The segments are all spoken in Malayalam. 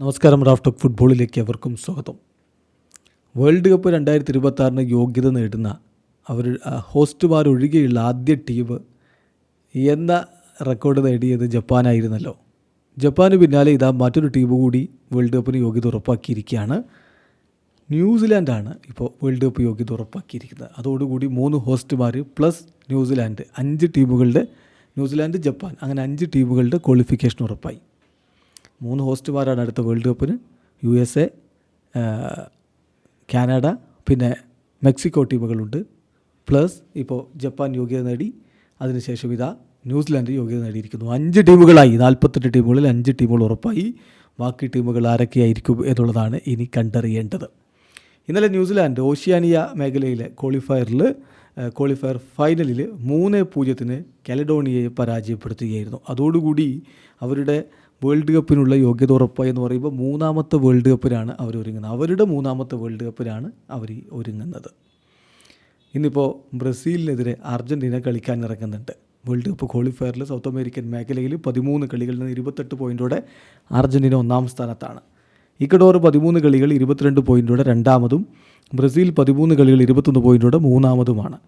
നമസ്കാരം റാഫ്റ്റോക്ക് ഫുട്ബോളിലേക്ക് അവർക്കും സ്വാഗതം. വേൾഡ് കപ്പ് രണ്ടായിരത്തി ഇരുപത്തി യോഗ്യത നേടുന്ന അവർ ഹോസ്റ്റുമാർ ഒഴികെയുള്ള ആദ്യ ടീം എന്ന റെക്കോർഡ് നേടിയത് ജപ്പാനായിരുന്നല്ലോ. ജപ്പാന് പിന്നാലെ ഇതാ മറ്റൊരു ടീം കൂടി വേൾഡ് കപ്പിന് യോഗ്യത ഉറപ്പാക്കിയിരിക്കുകയാണ്. ന്യൂസിലാൻഡാണ് ഇപ്പോൾ വേൾഡ് കപ്പ് യോഗ്യത ഉറപ്പാക്കിയിരിക്കുന്നത്. അതോടുകൂടി മൂന്ന് ഹോസ്റ്റുമാർ പ്ലസ് ന്യൂസിലാൻഡ് അഞ്ച് ടീമുകളുടെ ന്യൂസിലാൻഡ് ജപ്പാൻ അങ്ങനെ അഞ്ച് ടീമുകളുടെ ക്വാളിഫിക്കേഷൻ ഉറപ്പായി. മൂന്ന് ഹോസ്റ്റുമാരാണ് അടുത്ത വേൾഡ് കപ്പിന്. യു എസ് എ കാനഡ പിന്നെ മെക്സിക്കോ ടീമുകളുണ്ട്. പ്ലസ് ഇപ്പോൾ ജപ്പാൻ യോഗ്യത നേടി. അതിനുശേഷം ഇതാ ന്യൂസിലാൻഡ് യോഗ്യത നേടിയിരിക്കുന്നു. അഞ്ച് ടീമുകളായി. നാൽപ്പത്തെട്ട് ടീമുകളിൽ അഞ്ച് ടീമുകൾ ഉറപ്പായി. ബാക്കി ടീമുകൾ ആരൊക്കെയായിരിക്കും എന്നുള്ളതാണ് ഇനി കണ്ടറിയേണ്ടത്. ഇന്നലെ ന്യൂസിലാൻഡ് ഓഷ്യാനിയ മേഖലയിലെ ക്വാളിഫയറിൽ ക്വാളിഫയർ ഫൈനലിൽ മൂന്ന് പൂജ്യത്തിന് കാലഡോണിയയെ പരാജയപ്പെടുത്തുകയായിരുന്നു. അതോടുകൂടി അവരുടെ വേൾഡ് കപ്പിനുള്ള യോഗ്യത ഉറപ്പായി എന്ന് പറയുമ്പോൾ മൂന്നാമത്തെ വേൾഡ് കപ്പിലാണ് അവർ ഒരുങ്ങുന്നത്. അവരുടെ മൂന്നാമത്തെ വേൾഡ് കപ്പിലാണ് അവർ ഒരുങ്ങുന്നത്. ഇന്നിപ്പോൾ ബ്രസീലിനെതിരെ അർജന്റീന കളിക്കാൻ ഇറങ്ങുന്നുണ്ട്. വേൾഡ് കപ്പ് ക്വാളിഫയറിൽ സൗത്ത് അമേരിക്കൻ മേഖലയിൽ പതിമൂന്ന് കളികളിൽ നിന്ന് ഇരുപത്തെട്ട് പോയിന്റോടെ അർജന്റീന ഒന്നാം സ്ഥാനത്താണ്. ഇക്കഡോർ പതിമൂന്ന് കളികൾ ഇരുപത്തിരണ്ട് പോയിന്റോടെ രണ്ടാമതും ബ്രസീൽ പതിമൂന്ന് കളികൾ ഇരുപത്തൊന്ന് പോയിന്റോടെ മൂന്നാമതുമാണ്.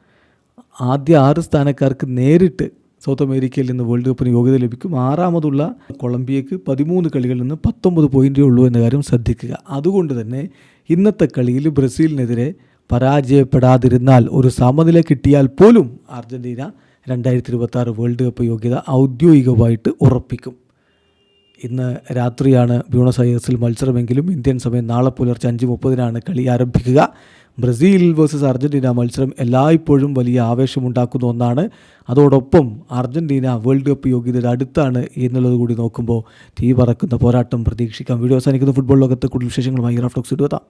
ആദ്യ ആറ് സ്ഥാനക്കാർക്ക് നേരിട്ട് സൗത്ത് അമേരിക്കയിൽ നിന്ന് വേൾഡ് കപ്പിന് യോഗ്യത ലഭിക്കും. ആറാമതുള്ള കൊളംബിയക്ക് പതിമൂന്ന് കളികളിൽ നിന്ന് പത്തൊമ്പത് പോയിന്റേ ഉള്ളൂ എന്ന കാര്യം ശ്രദ്ധിക്കുക. അതുകൊണ്ട് തന്നെ ഇന്നത്തെ കളിയിൽ ബ്രസീലിനെതിരെ പരാജയപ്പെടാതിരുന്നാൽ ഒരു സമനില കിട്ടിയാൽ പോലും അർജന്റീന രണ്ടായിരത്തി ഇരുപത്തി വേൾഡ് കപ്പ് യോഗ്യത ഔദ്യോഗികമായിട്ട് ഉറപ്പിക്കും. ഇന്ന് രാത്രിയാണ് ബ്യൂണസ് അയേഴ്സിൽ മത്സരമെങ്കിലും ഇന്ത്യൻ സമയം നാളെ പുലർച്ചെ അഞ്ച് മുപ്പതിനാണ് കളി ആരംഭിക്കുക. ബ്രസീൽ വേഴ്സസ് അർജന്റീന മത്സരം എല്ലായ്പ്പോഴും വലിയ ആവേശമുണ്ടാക്കുന്ന ഒന്നാണ്. അതോടൊപ്പം അർജന്റീന വേൾഡ് കപ്പ് യോഗ്യതയുടെ അടുത്താണ് എന്നുള്ളത് കൂടി നോക്കുമ്പോൾ തീ പറക്കുന്ന പോരാട്ടം പ്രതീക്ഷിക്കാം. വീഡിയോ അവസാനിക്കുന്ന. ഫുട്ബോൾ ലോകത്തെ കൂടുതൽ വിശേഷങ്ങളുമായി റാഫ്റ്റോക്സ് ഇടുവതാം